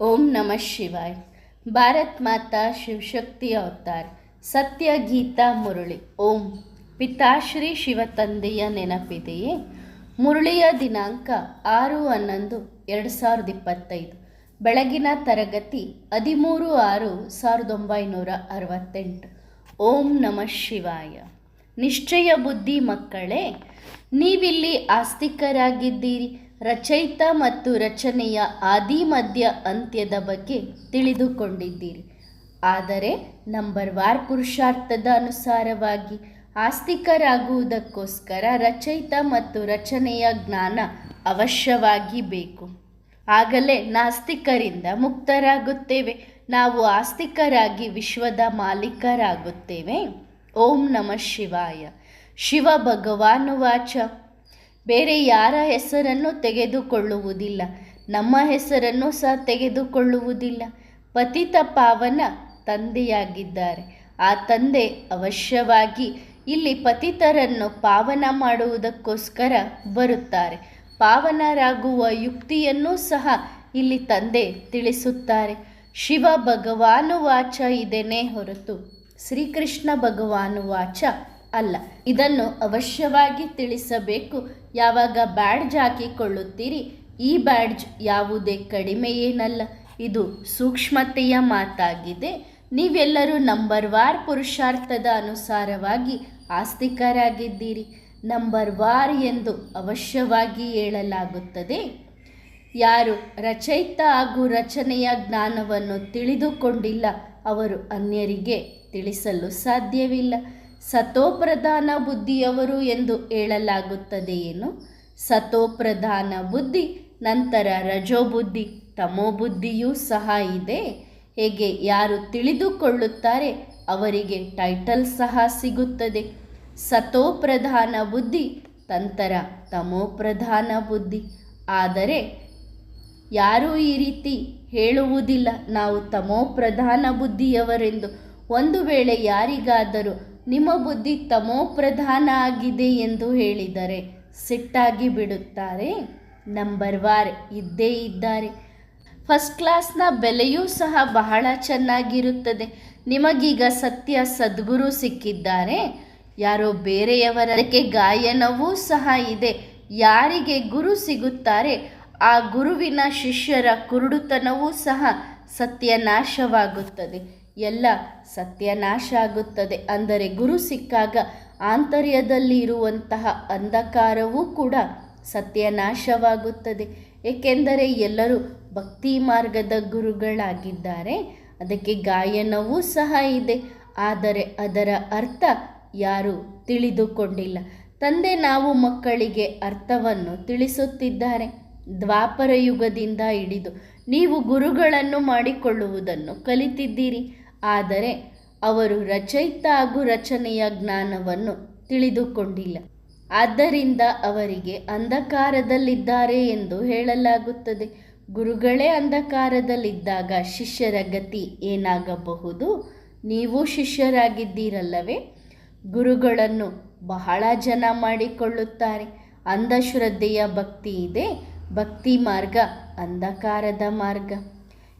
ಓಂ ನಮಃ ಶಿವಾಯ್. ಭಾರತ್ ಮಾತಾ ಶಿವಶಕ್ತಿ ಅವತಾರ್. ಸತ್ಯ ಗೀತಾ ಮುರಳಿ. ಓಂ. ಪಿತಾಶ್ರೀ ಶಿವತಂದೆಯ ನೆನಪಿದೆಯೇ? ಮುರಳಿಯ ದಿನಾಂಕ ಆರು ಹನ್ನೊಂದು ಎರಡು ಸಾವಿರದ ಇಪ್ಪತ್ತೈದು. ಬೆಳಗಿನ ತರಗತಿ ಹದಿಮೂರು ಆರು ಸಾವಿರದ ಒಂಬೈನೂರ ಅರವತ್ತೆಂಟು. ಓಂ ನಮಃ ಶಿವಾಯ. ನಿಶ್ಚಯ ಬುದ್ಧಿ ಮಕ್ಕಳೇ, ನೀವಿಲ್ಲಿ ಆಸ್ತಿಕರಾಗಿದ್ದೀರಿ. ರಚಯಿತ ಮತ್ತು ರಚನೆಯ ಆದಿ ಮಧ್ಯ ಅಂತ್ಯದ ಬಗ್ಗೆ ತಿಳಿದುಕೊಂಡಿದ್ದೀರಿ. ಆದರೆ ನಂಬರ್ ವಾರ್ ಪುರುಷಾರ್ಥದ ಅನುಸಾರವಾಗಿ ಆಸ್ತಿಕರಾಗುವುದಕ್ಕೋಸ್ಕರ ರಚಯಿತ ಮತ್ತು ರಚನೆಯ ಜ್ಞಾನ ಅವಶ್ಯವಾಗಿ ಬೇಕು. ಆಗಲೇ ನಾಸ್ತಿಕರಿಂದ ಮುಕ್ತರಾಗುತ್ತೇವೆ. ನಾವು ಆಸ್ತಿಕರಾಗಿ ವಿಶ್ವದ ಮಾಲೀಕರಾಗುತ್ತೇವೆ. ಓಂ ನಮಃ ಶಿವಾಯ. ಶಿವ ಭಗವಾನುವಾಚ ಬೇರೆ ಯಾರ ಹೆಸರನ್ನು ತೆಗೆದುಕೊಳ್ಳುವುದಿಲ್ಲ. ನಮ್ಮ ಹೆಸರನ್ನು ಸಹ ತೆಗೆದುಕೊಳ್ಳುವುದಿಲ್ಲ. ಪತಿತ ಪಾವನ ತಂದೆಯಾಗಿದ್ದಾರೆ. ಆ ತಂದೆ ಅವಶ್ಯವಾಗಿ ಇಲ್ಲಿ ಪತಿತರನ್ನು ಪಾವನ ಮಾಡುವುದಕ್ಕೋಸ್ಕರ ಬರುತ್ತಾರೆ. ಪಾವನರಾಗುವ ಯುಕ್ತಿಯನ್ನು ಸಹ ಇಲ್ಲಿ ತಂದೆ ತಿಳಿಸುತ್ತಾರೆ. ಶಿವ ಭಗವಾನು ವಾಚ ಇದೇನೇ ಹೊರತು ಶ್ರೀಕೃಷ್ಣ ಭಗವಾನು ವಾಚ ಅಲ್ಲ. ಇದನ್ನು ಅವಶ್ಯವಾಗಿ ತಿಳಿಸಬೇಕು. ಯಾವಾಗ ಬ್ಯಾಡ್ಜ್ ಹಾಕಿಕೊಳ್ಳುತ್ತೀರಿ? ಈ ಬ್ಯಾಡ್ಜ್ ಯಾವುದೇ ಕಡಿಮೆ ಏನಲ್ಲ ಇದು ಸೂಕ್ಷ್ಮತೆಯ ಮಾತಾಗಿದೆ. ನೀವೆಲ್ಲರೂ ನಂಬರ್ ವಾರ್ ಪುರುಷಾರ್ಥದ ಅನುಸಾರವಾಗಿ ಆಸ್ತಿಕರಾಗಿದ್ದೀರಿ. ನಂಬರ್ ವಾರ್ ಎಂದು ಅವಶ್ಯವಾಗಿ ಹೇಳಲಾಗುತ್ತದೆ. ಯಾರು ರಚಯಿತ ಹಾಗೂ ರಚನೆಯ ಜ್ಞಾನವನ್ನು ತಿಳಿದುಕೊಂಡಿಲ್ಲ, ಅವರು ಅನ್ಯರಿಗೆ ತಿಳಿಸಲು ಸಾಧ್ಯವಿಲ್ಲ. ಸತೋಪ್ರಧಾನ ಬುದ್ಧಿಯವರು ಎಂದು ಹೇಳಲಾಗುತ್ತದೆಯೇನು? ಸತೋಪ್ರಧಾನ ಬುದ್ಧಿ, ನಂತರ ರಜೋಬುದ್ಧಿ, ತಮೋಬುದ್ಧಿಯೂ ಸಹ ಇದೆ. ಹೇಗೆ ಯಾರು ತಿಳಿದುಕೊಳ್ಳುತ್ತಾರೆ ಅವರಿಗೆ ಟೈಟಲ್ ಸಹ ಸಿಗುತ್ತದೆ. ಸತೋಪ್ರಧಾನ ಬುದ್ಧಿ, ನಂತರ ತಮೋಪ್ರಧಾನ ಬುದ್ಧಿ. ಆದರೆ ಯಾರೂ ಈ ರೀತಿ ಹೇಳುವುದಿಲ್ಲ. ನಾವು ತಮೋಪ್ರಧಾನ ಬುದ್ಧಿಯವರೆಂದು ಒಂದು ವೇಳೆ ಯಾರಿಗಾದರೂ ನಿಮ್ಮ ಬುದ್ಧಿ ತಮೋಪ್ರಧಾನ ಆಗಿದೆ ಎಂದು ಹೇಳಿದರೆ ಸಿಟ್ಟಾಗಿ ಬಿಡುತ್ತಾರೆ. ನಂಬರ್ ವಾರ್, ಇದ್ದೇ ಇದ್ದಾರೆ. ಫಸ್ಟ್ ಕ್ಲಾಸ್ನ ಬೆಲೆಯೂ ಸಹ ಬಹಳ ಚೆನ್ನಾಗಿರುತ್ತದೆ. ನಿಮಗೀಗ ಸತ್ಯ ಸದ್ಗುರು ಸಿಕ್ಕಿದ್ದಾರೆ. ಯಾರೋ ಬೇರೆಯವರಕ್ಕೆ ಗಾಯನವೂ ಸಹ ಇದೆ. ಯಾರಿಗೆ ಗುರು ಸಿಗುತ್ತಾರೆ, ಆ ಗುರುವಿನ ಶಿಷ್ಯರ ಕುರುಡುತನವೂ ಸಹ ಸತ್ಯನಾಶವಾಗುತ್ತದೆ. ಎಲ್ಲ ಸತ್ಯನಾಶ ಆಗುತ್ತದೆ. ಅಂದರೆ ಗುರು ಸಿಕ್ಕಾಗ ಆಂತರ್ಯದಲ್ಲಿ ಇರುವಂತಹ ಅಂಧಕಾರವೂ ಕೂಡ ಸತ್ಯನಾಶವಾಗುತ್ತದೆ. ಏಕೆಂದರೆ ಎಲ್ಲರೂ ಭಕ್ತಿ ಮಾರ್ಗದ ಗುರುಗಳಾಗಿದ್ದಾರೆ. ಅದಕ್ಕೆ ಗಾಯನವೂ ಸಹ ಇದೆ. ಆದರೆ ಅದರ ಅರ್ಥ ಯಾರು ತಿಳಿದುಕೊಂಡಿಲ್ಲ. ತಂದೆ ನಾವು ಮಕ್ಕಳಿಗೆ ಅರ್ಥವನ್ನು ತಿಳಿಸುತ್ತಿದ್ದಾರೆ. ದ್ವಾಪರ ಯುಗದಿಂದ ಹಿಡಿದು ನೀವು ಗುರುಗಳನ್ನು ಮಾಡಿಕೊಳ್ಳುವುದನ್ನು ಕಲಿತಿದ್ದೀರಿ. ಆದರೆ ಅವರು ರಚಯಿತ ಹಾಗೂ ರಚನೆಯ ಜ್ಞಾನವನ್ನು ತಿಳಿದುಕೊಂಡಿಲ್ಲ. ಆದ್ದರಿಂದ ಅವರಿಗೆ ಅಂಧಕಾರದಲ್ಲಿದ್ದಾರೆ ಎಂದು ಹೇಳಲಾಗುತ್ತದೆ. ಗುರುಗಳೇ ಅಂಧಕಾರದಲ್ಲಿದ್ದಾಗ ಶಿಷ್ಯರ ಗತಿ ಏನಾಗಬಹುದು? ನೀವು ಶಿಷ್ಯರಾಗಿದ್ದೀರಲ್ಲವೇ? ಗುರುಗಳನ್ನು ಬಹಳ ಜನ ಮಾಡಿಕೊಳ್ಳುತ್ತಾರೆ. ಅಂಧಶ್ರದ್ಧೆಯ ಭಕ್ತಿ ಇದೆ. ಭಕ್ತಿ ಮಾರ್ಗ ಅಂಧಕಾರದ ಮಾರ್ಗ.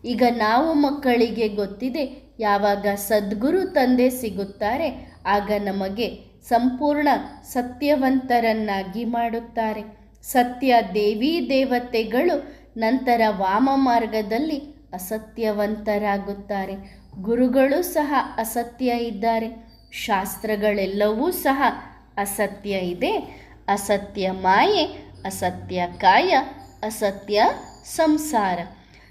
ಈಗ ನಾವು ಮಕ್ಕಳಿಗೆ ಗೊತ್ತಿದೆ ಯಾವಾಗ ಸದ್ಗುರು ತಂದೆ ಸಿಗುತ್ತಾರೆ, ಆಗ ನಮಗೆ ಸಂಪೂರ್ಣ ಸತ್ಯವಂತರನ್ನಾಗಿ ಮಾಡುತ್ತಾರೆ. ಸತ್ಯ ದೇವಿ ದೇವತೆಗಳು ನಂತರ ವಾಮ ಮಾರ್ಗದಲ್ಲಿ ಅಸತ್ಯವಂತರಾಗುತ್ತಾರೆ. ಗುರುಗಳು ಸಹ ಅಸತ್ಯ ಇದ್ದಾರೆ. ಶಾಸ್ತ್ರಗಳೆಲ್ಲವೂ ಸಹ ಅಸತ್ಯ ಇದೆ. ಅಸತ್ಯ ಮಾಯೆ, ಅಸತ್ಯ ಕಾಯ, ಅಸತ್ಯ ಸಂಸಾರ.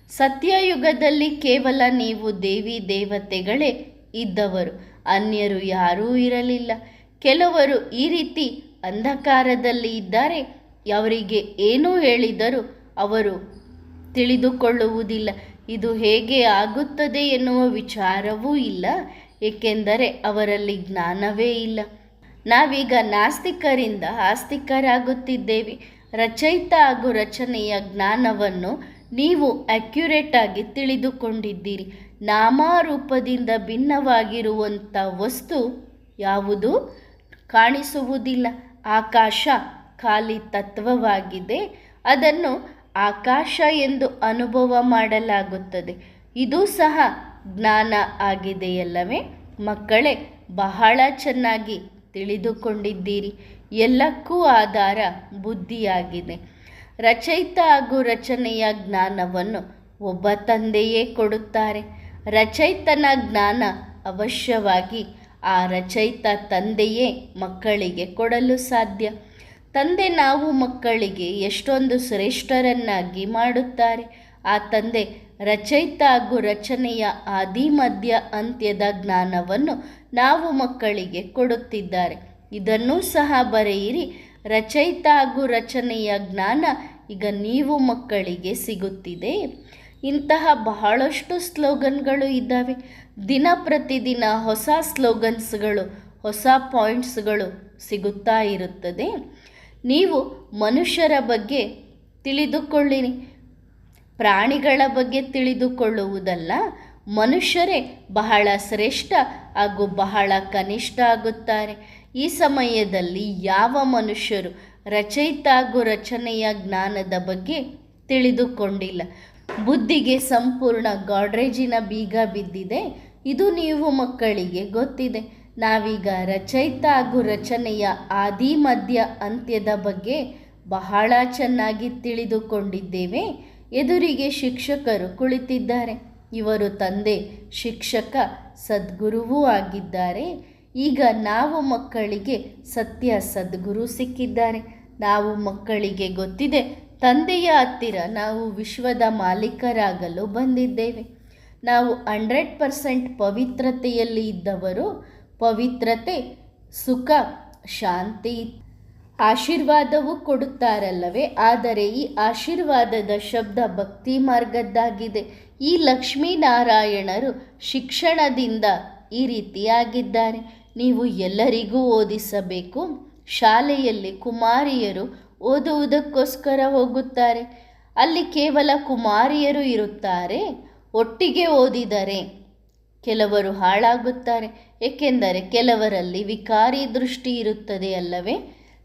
ಸತ್ಯಯುಗದಲ್ಲಿ ಕೇವಲ ನೀವು ದೇವಿ ದೇವತೆಗಳೇ ಇದ್ದವರು. ಅನ್ಯರು ಯಾರೂ ಇರಲಿಲ್ಲ. ಕೆಲವರು ಈ ರೀತಿ ಅಂಧಕಾರದಲ್ಲಿ ಇದ್ದಾರೆ. ಅವರಿಗೆ ಏನು ಹೇಳಿದರೂ ಅವರು ತಿಳಿದುಕೊಳ್ಳುವುದಿಲ್ಲ. ಇದು ಹೇಗೆ ಆಗುತ್ತದೆ ಎನ್ನುವ ವಿಚಾರವೂ ಇಲ್ಲ. ಏಕೆಂದರೆ ಅವರಲ್ಲಿ ಜ್ಞಾನವೇ ಇಲ್ಲ. ನಾವೀಗ ನಾಸ್ತಿಕರಿಂದ ಆಸ್ತಿಕರಾಗುತ್ತಿದ್ದೇವೆ. ರಚಯಿತ ಹಾಗೂ ರಚನೆಯ ಜ್ಞಾನವನ್ನು ನೀವು ಅಕ್ಯುರೇಟ್ ಆಗಿ ತಿಳಿದುಕೊಂಡಿದ್ದೀರಿ. ನಾಮಾರೂಪದಿಂದ ಭಿನ್ನವಾಗಿರುವಂಥ ವಸ್ತು ಯಾವುದು? ಕಾಣಿಸುವುದಿಲ್ಲ. ಆಕಾಶ ಖಾಲಿ ತತ್ವವಾಗಿದೆ. ಅದನ್ನು ಆಕಾಶ ಎಂದು ಅನುಭವ ಮಾಡಲಾಗುತ್ತದೆ. ಇದು ಸಹ ಜ್ಞಾನ ಆಗಿದೆಯಲ್ಲವೇ? ಮಕ್ಕಳೇ, ಬಹಳ ಚೆನ್ನಾಗಿ ತಿಳಿದುಕೊಂಡಿದ್ದೀರಿ. ಎಲ್ಲಕ್ಕೂ ಆಧಾರ ಬುದ್ಧಿಯಾಗಿದೆ. ರಚಯಿತ ಹಾಗೂ ರಚನೆಯ ಜ್ಞಾನವನ್ನು ಒಬ್ಬ ತಂದೆಯೇ ಕೊಡುತ್ತಾರೆ. ರಚಯಿತನ ಜ್ಞಾನ ಅವಶ್ಯವಾಗಿ ಆ ರಚಯಿತ ತಂದೆಯೇ ಮಕ್ಕಳಿಗೆ ಕೊಡಲು ಸಾಧ್ಯ. ತಂದೆ ನಾವು ಮಕ್ಕಳಿಗೆ ಎಷ್ಟೊಂದು ಶ್ರೇಷ್ಠರನ್ನಾಗಿ ಮಾಡುತ್ತಾರೆ. ಆ ತಂದೆ ರಚಯಿತ ಹಾಗೂ ರಚನೆಯ ಆದಿ ಮಧ್ಯ ಅಂತ್ಯದ ಜ್ಞಾನವನ್ನು ನಾವು ಮಕ್ಕಳಿಗೆ ಕೊಡುತ್ತಿದ್ದಾರೆ. ಇದನ್ನೂ ಸಹ ಬರೆಯಿರಿ. ರಚಯಿತ ಹಾಗೂ ರಚನೆಯ ಜ್ಞಾನ ಈಗ ನೀವು ಮಕ್ಕಳಿಗೆ ಸಿಗುತ್ತಿದೆ. ಇಂತಹ ಬಹಳಷ್ಟು ಸ್ಲೋಗನ್ಗಳು ಇದ್ದಾವೆ. ದಿನ ಪ್ರತಿದಿನ ಹೊಸ ಸ್ಲೋಗನ್ಸ್ಗಳು, ಹೊಸ ಪಾಯಿಂಟ್ಸ್ಗಳು ಸಿಗುತ್ತಾ ಇರುತ್ತದೆ. ನೀವು ಮನುಷ್ಯರ ಬಗ್ಗೆ ತಿಳಿದುಕೊಳ್ಳಿರಿ. ಪ್ರಾಣಿಗಳ ಬಗ್ಗೆ ತಿಳಿದುಕೊಳ್ಳುವುದಲ್ಲ. ಮನುಷ್ಯರೇ ಬಹಳ ಶ್ರೇಷ್ಠ ಹಾಗೂ ಬಹಳ ಕನಿಷ್ಠ ಆಗುತ್ತಾರೆ. ಈ ಸಮಯದಲ್ಲಿ ಯಾವ ಮನುಷ್ಯರು ರಚಯಿತ ಹಾಗೂ ರಚನೆಯ ಜ್ಞಾನದ ಬಗ್ಗೆ ತಿಳಿದುಕೊಂಡಿಲ್ಲ. ಬುದ್ಧಿಗೆ ಸಂಪೂರ್ಣ ಗಾಡ್ರೇಜಿನ ಬೀಗ ಬಿದ್ದಿದೆ. ಇದು ನೀವು ಮಕ್ಕಳಿಗೆ ಗೊತ್ತಿದೆ. ನಾವೀಗ ರಚಯಿತ ಹಾಗೂ ರಚನೆಯ ಆದಿ, ಮಧ್ಯ, ಅಂತ್ಯದ ಬಗ್ಗೆ ಬಹಳ ಚೆನ್ನಾಗಿ ತಿಳಿದುಕೊಂಡಿದ್ದೇವೆ. ಎದುರಿಗೆ ಶಿಕ್ಷಕರು ಕುಳಿತಿದ್ದಾರೆ. ಇವರು ತಂದೆ, ಶಿಕ್ಷಕ, ಸದ್ಗುರುವೂ ಆಗಿದ್ದಾರೆ. ಈಗ ನಾವು ಮಕ್ಕಳಿಗೆ ಸತ್ಯ ಸದ್ಗುರು ಸಿಕ್ಕಿದ್ದಾರೆ. ನಾವು ಮಕ್ಕಳಿಗೆ ಗೊತ್ತಿದೆ, ತಂದೆಯ ಹತ್ತಿರ ನಾವು ವಿಶ್ವದ ಮಾಲೀಕರಾಗಲು ಬಂದಿದ್ದೇವೆ. ನಾವು ಹಂಡ್ರೆಡ್ ಪರ್ಸೆಂಟ್ ಪವಿತ್ರತೆಯಲ್ಲಿ ಇದ್ದವರು. ಪವಿತ್ರತೆ, ಸುಖ, ಶಾಂತಿ, ಆಶೀರ್ವಾದವು ಕೊಡುತ್ತಾರಲ್ಲವೇ? ಆದರೆ ಈ ಆಶೀರ್ವಾದದ ಶಬ್ದ ಭಕ್ತಿ ಮಾರ್ಗದ್ದಾಗಿದೆ. ಈ ಲಕ್ಷ್ಮೀನಾರಾಯಣರು ಶಿಕ್ಷಣದಿಂದ ಈ ರೀತಿಯಾಗಿದ್ದಾರೆ. ನೀವು ಎಲ್ಲರಿಗೂ ಓದಿಸಬೇಕು. ಶಾಲೆಯಲ್ಲಿ ಕುಮಾರಿಯರು ಓದುವುದಕ್ಕೋಸ್ಕರ ಹೋಗುತ್ತಾರೆ. ಅಲ್ಲಿ ಕೇವಲ ಕುಮಾರಿಯರು ಇರುತ್ತಾರೆ. ಒಟ್ಟಿಗೆ ಓದಿದರೆ ಕೆಲವರು ಹಾಳಾಗುತ್ತಾರೆ. ಏಕೆಂದರೆ ಕೆಲವರಲ್ಲಿ ವಿಕಾರಿ ದೃಷ್ಟಿ ಇರುತ್ತದೆ ಅಲ್ಲವೇ?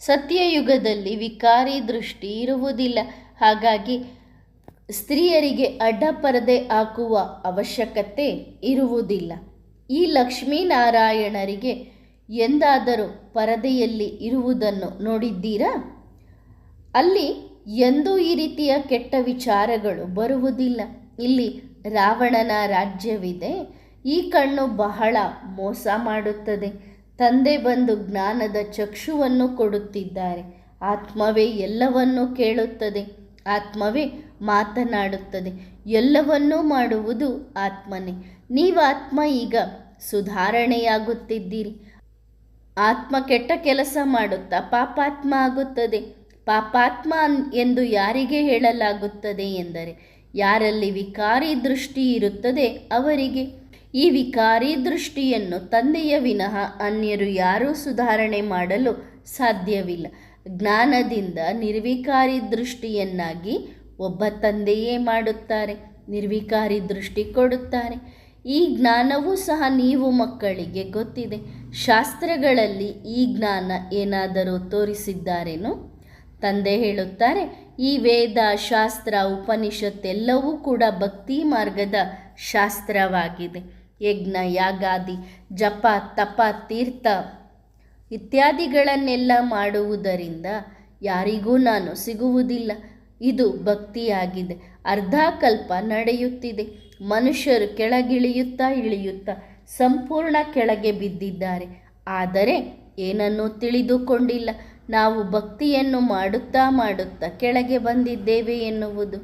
ಸತ್ಯಯುಗದಲ್ಲಿ ವಿಕಾರಿ ದೃಷ್ಟಿ ಇರುವುದಿಲ್ಲ. ಹಾಗಾಗಿ ಸ್ತ್ರೀಯರಿಗೆ ಅಡ್ಡಪರದೆ ಹಾಕುವ ಅವಶ್ಯಕತೆ ಇರುವುದಿಲ್ಲ. ಈ ಲಕ್ಷ್ಮೀನಾರಾಯಣರಿಗೆ ಎಂದಾದರೂ ಪರದೆಯಲ್ಲಿ ಇರುವುದನ್ನು ನೋಡಿದ್ದೀರಾ? ಅಲ್ಲಿ ಎಂದೂ ಈ ರೀತಿಯ ಕೆಟ್ಟ ವಿಚಾರಗಳು ಬರುವುದಿಲ್ಲ. ಇಲ್ಲಿ ರಾವಣನ ರಾಜ್ಯವಿದೆ. ಈ ಕಣ್ಣು ಬಹಳ ಮೋಸ ಮಾಡುತ್ತದೆ. ತಂದೆ ಬಂದು ಜ್ಞಾನದ ಚಕ್ಷುವನ್ನು ಕೊಡುತ್ತಿದ್ದಾರೆ. ಆತ್ಮವೇ ಎಲ್ಲವನ್ನೂ ಕೇಳುತ್ತದೆ. ಆತ್ಮವೇ ಮಾತನಾಡುತ್ತದೆ. ಎಲ್ಲವನ್ನೂ ಮಾಡುವುದು ಆತ್ಮನೇ. ನೀವಾತ್ಮ ಈಗ ಸುಧಾರಣೆಯಾಗುತ್ತಿದ್ದೀರಿ. ಆತ್ಮ ಕೆಟ್ಟ ಕೆಲಸ ಮಾಡುತ್ತಾ ಪಾಪಾತ್ಮ ಆಗುತ್ತದೆ. ಪಾಪಾತ್ಮ ಎಂದು ಯಾರಿಗೆ ಹೇಳಲಾಗುತ್ತದೆ ಎಂದರೆ, ಯಾರಲ್ಲಿ ವಿಕಾರಿ ದೃಷ್ಟಿ ಇರುತ್ತದೆ ಅವರಿಗೆ. ಈ ವಿಕಾರಿ ದೃಷ್ಟಿಯನ್ನು ತಂದೆಯ ವಿನಃ ಅನ್ಯರು ಯಾರೂ ಸುಧಾರಣೆ ಮಾಡಲು ಸಾಧ್ಯವಿಲ್ಲ. ಜ್ಞಾನದಿಂದ ನಿರ್ವಿಕಾರಿ ದೃಷ್ಟಿಯನ್ನಾಗಿ ಒಬ್ಬ ತಂದೆಯೇ ಮಾಡುತ್ತಾರೆ. ನಿರ್ವಿಕಾರಿ ದೃಷ್ಟಿ ಕೊಡುತ್ತಾರೆ. ಈ ಜ್ಞಾನವೂ ಸಹ ನೀವು ಮಕ್ಕಳಿಗೆ ಗೊತ್ತಿದೆ. ಶಾಸ್ತ್ರಗಳಲ್ಲಿ ಈ ಜ್ಞಾನ ಏನಾದರೂ ತೋರಿಸಿದ್ದಾರೇನು? ತಂದೆ ಹೇಳುತ್ತಾರೆ, ಈ ವೇದ, ಶಾಸ್ತ್ರ ಉಪನಿಷತ್ತೆಲ್ಲವೂ ಕೂಡ ಭಕ್ತಿ ಮಾರ್ಗದ ಶಾಸ್ತ್ರವಾಗಿದೆ. ಯಜ್ಞ, ಯಾಗಾದಿ, ಜಪ, ತಪ, ತೀರ್ಥ ಇತ್ಯಾದಿಗಳನ್ನೆಲ್ಲ ಮಾಡುವುದರಿಂದ ಯಾರಿಗೂ ನಾನು ಸಿಗುವುದಿಲ್ಲ. ಇದು ಭಕ್ತಿಯಾಗಿದೆ. ಅರ್ಧಾಕಲ್ಪ ನಡೆಯುತ್ತಿದೆ. ಮನುಷ್ಯರು ಕೆಳಗಿಳಿಯುತ್ತಾ ಇಳಿಯುತ್ತಾ ಸಂಪೂರ್ಣ ಕೆಳಗೆ ಬಿದ್ದಿದ್ದಾರೆ. ಆದರೆ ಏನನ್ನೂ ತಿಳಿದುಕೊಂಡಿಲ್ಲ. ನಾವು ಭಕ್ತಿಯನ್ನು ಮಾಡುತ್ತಾ ಮಾಡುತ್ತಾ ಕೆಳಗೆ ಬಂದಿದ್ದೇವೆ ಎನ್ನುವುದು.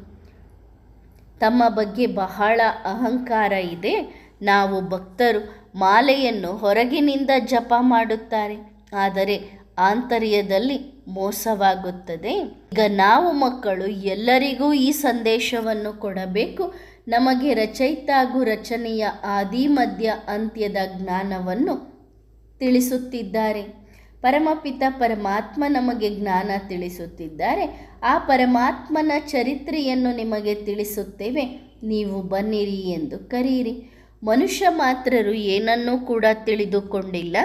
ತಮ್ಮ ಬಗ್ಗೆ ಬಹಳ ಅಹಂಕಾರ ಇದೆ. ನಾವು ಭಕ್ತರು ಮಾಲೆಯನ್ನು ಹೊರಗಿನಿಂದ ಜಪ ಮಾಡುತ್ತಾರೆ. ಆದರೆ ಆಂತರ್ಯದಲ್ಲಿ ಮೋಸವಾಗುತ್ತದೆ. ಈಗ ನಾವು ಮಕ್ಕಳು ಎಲ್ಲರಿಗೂ ಈ ಸಂದೇಶವನ್ನು ಕೊಡಬೇಕು. ನಮಗೆ ರಚಯಿತಾಗು ರಚನೆಯ ಆದಿ ಮಧ್ಯ ಅಂತ್ಯದ ಜ್ಞಾನವನ್ನು ತಿಳಿಸುತ್ತಿದ್ದಾರೆ. ಪರಮಪಿತ ಪರಮಾತ್ಮ ನಮಗೆ ಜ್ಞಾನ ತಿಳಿಸುತ್ತಿದ್ದಾರೆ. ಆ ಪರಮಾತ್ಮನ ಚರಿತ್ರೆಯನ್ನು ನಿಮಗೆ ತಿಳಿಸುತ್ತೇವೆ. ನೀವು ಬನ್ನಿರಿ ಎಂದು ಕರೀರಿ. ಮನುಷ್ಯ ಮಾತ್ರರು ಏನನ್ನೂ ಕೂಡ ತಿಳಿದುಕೊಂಡಿಲ್ಲ.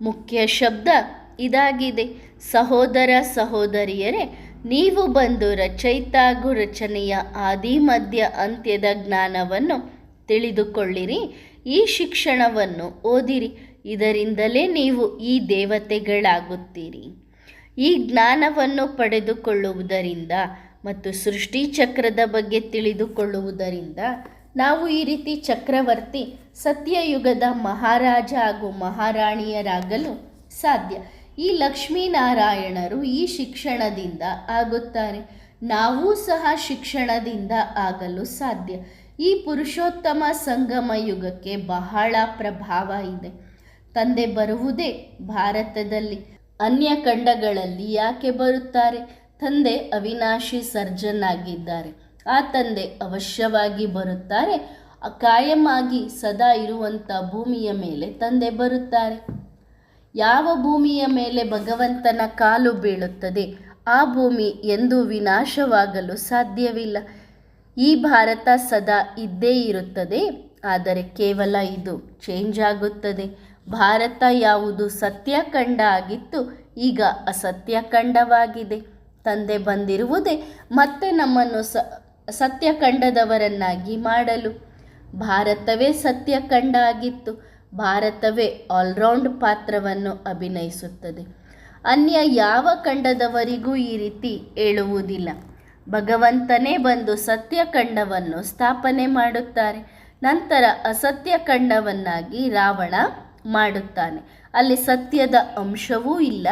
ಮುಖ್ಯ ಶಬ್ದ ಇದಾಗಿದೆ. ಸಹೋದರ ಸಹೋದರಿಯರೇ ನೀವು ಬಂದು ರಚಯಿತಾಗು ರಚನೆಯ ಆದಿ ಮಧ್ಯ ಅಂತ್ಯದ ಜ್ಞಾನವನ್ನು ತಿಳಿದುಕೊಳ್ಳಿರಿ, ಈ ಶಿಕ್ಷಣವನ್ನು ಓದಿರಿ, ಇದರಿಂದಲೇ ನೀವು ಈ ದೇವತೆಗಳಾಗುತ್ತೀರಿ. ಈ ಜ್ಞಾನವನ್ನು ಪಡೆದುಕೊಳ್ಳುವುದರಿಂದ ಮತ್ತು ಸೃಷ್ಟಿ ಚಕ್ರದ ಬಗ್ಗೆ ತಿಳಿದುಕೊಳ್ಳುವುದರಿಂದ ನಾವು ಈ ರೀತಿ ಚಕ್ರವರ್ತಿ ಸತ್ಯಯುಗದ ಮಹಾರಾಜ ಹಾಗೂ ಮಹಾರಾಣಿಯರಾಗಲು ಸಾಧ್ಯ. ಈ ಲಕ್ಷ್ಮೀನಾರಾಯಣರು ಈ ಶಿಕ್ಷಣದಿಂದ ಆಗುತ್ತಾರೆ. ನಾವೂ ಸಹ ಶಿಕ್ಷಣದಿಂದ ಆಗಲು ಸಾಧ್ಯ. ಈ ಪುರುಷೋತ್ತಮ ಸಂಗಮ ಯುಗಕ್ಕೆ ಬಹಳ ಪ್ರಭಾವ ಇದೆ. ತಂದೆ ಬರುವುದೇ ಭಾರತದಲ್ಲಿ. ಅನ್ಯ ಖಂಡಗಳಲ್ಲಿ ಯಾಕೆ ಬರುತ್ತಾರೆ? ತಂದೆ ಅವಿನಾಶಿ ಸರ್ಜನ್ ಆಗಿದ್ದಾರೆ ಆ ತಂದೆ ಅವಶ್ಯವಾಗಿ ಬರುತ್ತಾರೆ. ಕಾಯಂ ಆಗಿ ಸದಾ ಇರುವಂಥ ಭೂಮಿಯ ಮೇಲೆ ತಂದೆ ಬರುತ್ತಾರೆ. ಯಾವ ಭೂಮಿಯ ಮೇಲೆ ಭಗವಂತನ ಕಾಲು ಬೀಳುತ್ತದೆ? ಆ ಭೂಮಿ ಎಂದೂ ವಿನಾಶವಾಗಲು ಸಾಧ್ಯವಿಲ್ಲ. ಈ ಭಾರತ ಸದಾ ಇದ್ದೇ ಇರುತ್ತದೆ. ಆದರೆ ಕೇವಲ ಇದು ಚೇಂಜ್ ಆಗುತ್ತದೆ. ಭಾರತ ಯಾವುದು ಸತ್ಯಖಂಡ ಆಗಿತ್ತು, ಈಗ ಅಸತ್ಯಖಂಡವಾಗಿದೆ. ತಂದೆ ಬಂದಿರುವುದೇ ಮತ್ತೆ ನಮ್ಮನ್ನು ಸ, ಸತ್ಯಖಂಡದವರನ್ನಾಗಿ ಮಾಡಲು. ಭಾರತವೇ ಸತ್ಯಖಂಡ ಆಗಿತ್ತು. ಭಾರತವೇ ಆಲ್ರೌಂಡ್ ಪಾತ್ರವನ್ನು ಅಭಿನಯಿಸುತ್ತದೆ. ಅನ್ಯ ಯಾವ ಖಂಡದವರಿಗೂ ಈ ರೀತಿ ಹೇಳುವುದಿಲ್ಲ ಭಗವಂತನೇ ಬಂದು ಸತ್ಯ ಖಂಡವನ್ನು ಸ್ಥಾಪನೆ ಮಾಡುತ್ತಾರೆ. ನಂತರ ಅಸತ್ಯ ಖಂಡವನ್ನಾಗಿ ರಾವಣ ಮಾಡುತ್ತಾನೆ. ಅಲ್ಲಿ ಸತ್ಯದ ಅಂಶವೂ ಇಲ್ಲ.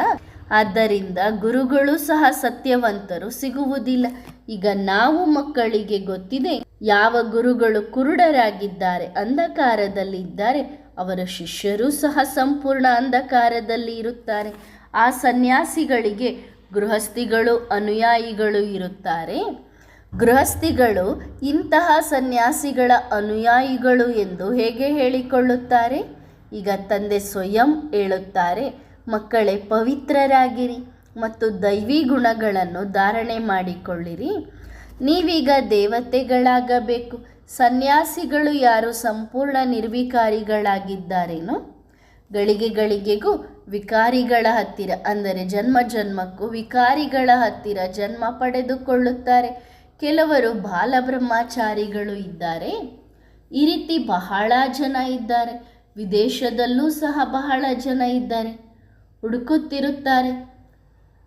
ಆದ್ದರಿಂದ ಗುರುಗಳು ಸಹ ಸತ್ಯವಂತರು ಸಿಗುವುದಿಲ್ಲ. ಈಗ ನಾವು ಮಕ್ಕಳಿಗೆ ಗೊತ್ತಿದೆ, ಯಾವ ಗುರುಗಳು ಕುರುಡರಾಗಿದ್ದಾರೆ, ಅಂಧಕಾರದಲ್ಲಿದ್ದಾರೆ ಅವರ ಶಿಷ್ಯರೂ ಸಹ ಸಂಪೂರ್ಣ ಅಂಧಕಾರದಲ್ಲಿ ಇರುತ್ತಾರೆ. ಆ ಸನ್ಯಾಸಿಗಳಿಗೆ ಗೃಹಸ್ಥಿಗಳು, ಅನುಯಾಯಿಗಳು ಇರುತ್ತಾರೆ. ಗೃಹಸ್ಥಿಗಳು ಇಂತಹ ಸನ್ಯಾಸಿಗಳ ಅನುಯಾಯಿಗಳು ಎಂದು ಹೇಗೆ ಹೇಳಿಕೊಳ್ಳುತ್ತಾರೆ? ಈಗ ತಂದೆ ಸ್ವಯಂ ಹೇಳುತ್ತಾರೆ, ಮಕ್ಕಳೇ, ಪವಿತ್ರರಾಗಿರಿ ಮತ್ತು ದೈವಿ ಗುಣಗಳನ್ನು ಧಾರಣೆ ಮಾಡಿಕೊಳ್ಳಿರಿ. ನೀವೀಗ ದೇವತೆಗಳಾಗಬೇಕು. ಸನ್ಯಾಸಿಗಳು ಯಾರು ಸಂಪೂರ್ಣ ನಿರ್ವಿಕಾರಿಗಳಾಗಿದ್ದಾರೇನೋ? ಗಳಿಗೆ ಗಳಿಗೆಗೂ ವಿಕಾರಿಗಳ ಹತ್ತಿರ, ಅಂದರೆ ಜನ್ಮ ಜನ್ಮಕ್ಕೂ ವಿಕಾರಿಗಳ ಹತ್ತಿರ ಜನ್ಮ ಪಡೆದುಕೊಳ್ಳುತ್ತಾರೆ. ಕೆಲವರು ಬಾಲಬ್ರಹ್ಮಚಾರಿಗಳು ಇದ್ದಾರೆ, ಈ ರೀತಿ ಬಹಳ ಜನ ಇದ್ದಾರೆ. ವಿದೇಶದಲ್ಲೂ ಸಹ ಬಹಳ ಜನ ಇದ್ದಾರೆ, ಹುಡುಕುತ್ತಿರುತ್ತಾರೆ.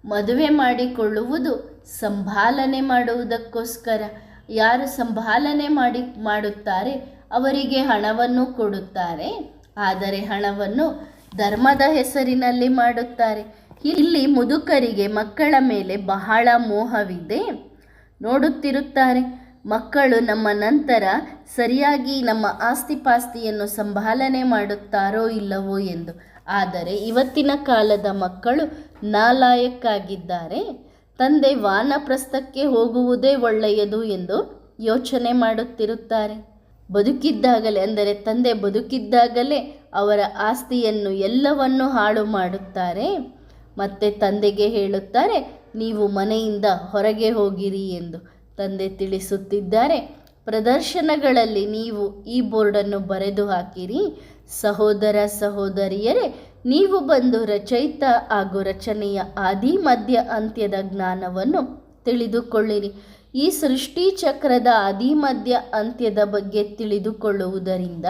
ಮದುವೆ ಮಾಡಿಕೊಳ್ಳುವುದು ಸಂಭಾಲನೆ ಮಾಡುವುದಕ್ಕೋಸ್ಕರ ಯಾರು ಸಂಭಾಲನೆ ಮಾಡಿ, ಮಾಡುತ್ತಾರೆ, ಅವರಿಗೆ ಹಣವನ್ನು ಕೊಡುತ್ತಾರೆ. ಆದರೆ ಹಣವನ್ನು ಧರ್ಮದ ಹೆಸರಿನಲ್ಲಿ ಮಾಡುತ್ತಾರೆ. ಇಲ್ಲಿ ಮುದುಕರಿಗೆ ಮಕ್ಕಳ ಮೇಲೆ ಬಹಳ ಮೋಹವಿದೆ. ನೋಡುತ್ತಿರುತ್ತಾರೆ, ಮಕ್ಕಳು ನಮ್ಮ ನಂತರ ಸರಿಯಾಗಿ ನಮ್ಮ ಆಸ್ತಿಪಾಸ್ತಿಯನ್ನು ಸಂಭಾಲನೆ ಮಾಡುತ್ತಾರೋ ಇಲ್ಲವೋ ಎಂದು. ಆದರೆ ಇವತ್ತಿನ ಕಾಲದ ಮಕ್ಕಳು ನಾಲಾಯಕ್ಕಾಗಿದ್ದಾರೆ. ತಂದೆ ವಾನಪ್ರಸ್ಥಕ್ಕೆ ಹೋಗುವುದೇ ಒಳ್ಳೆಯದು ಎಂದು ಯೋಚನೆ ಮಾಡುತ್ತಿರುತ್ತಾರೆ. ಬದುಕಿದ್ದಾಗಲೇ, ಅಂದರೆ ತಂದೆ ಬದುಕಿದ್ದಾಗಲೇ ಅವರ ಆಸ್ತಿಯನ್ನು ಎಲ್ಲವನ್ನು ಹಾಳು ಮಾಡುತ್ತಾರೆ. ಮತ್ತೆ ತಂದೆಗೆ ಹೇಳುತ್ತಾರೆ, ನೀವು ಮನೆಯಿಂದ ಹೊರಗೆ ಹೋಗಿರಿ ಎಂದು ತಂದೆ ತಿಳಿಸುತ್ತಿದ್ದಾರೆ. ಪ್ರದರ್ಶನಗಳಲ್ಲಿ ನೀವು ಈ ಬೋರ್ಡನ್ನು ಬರೆದು ಹಾಕಿರಿ. ಸಹೋದರ ಸಹೋದರಿಯರೇ ನೀವು ಬಂದು ರಚಯಿತ ಹಾಗೂ ರಚನೆಯ ಆದಿ, ಮಧ್ಯ, ಅಂತ್ಯದ ಜ್ಞಾನವನ್ನು ತಿಳಿದುಕೊಳ್ಳಿರಿ. ಈ ಸೃಷ್ಟಿ ಚಕ್ರದ ಆದಿ, ಮಧ್ಯ, ಅಂತ್ಯದ ಬಗ್ಗೆ ತಿಳಿದುಕೊಳ್ಳುವುದರಿಂದ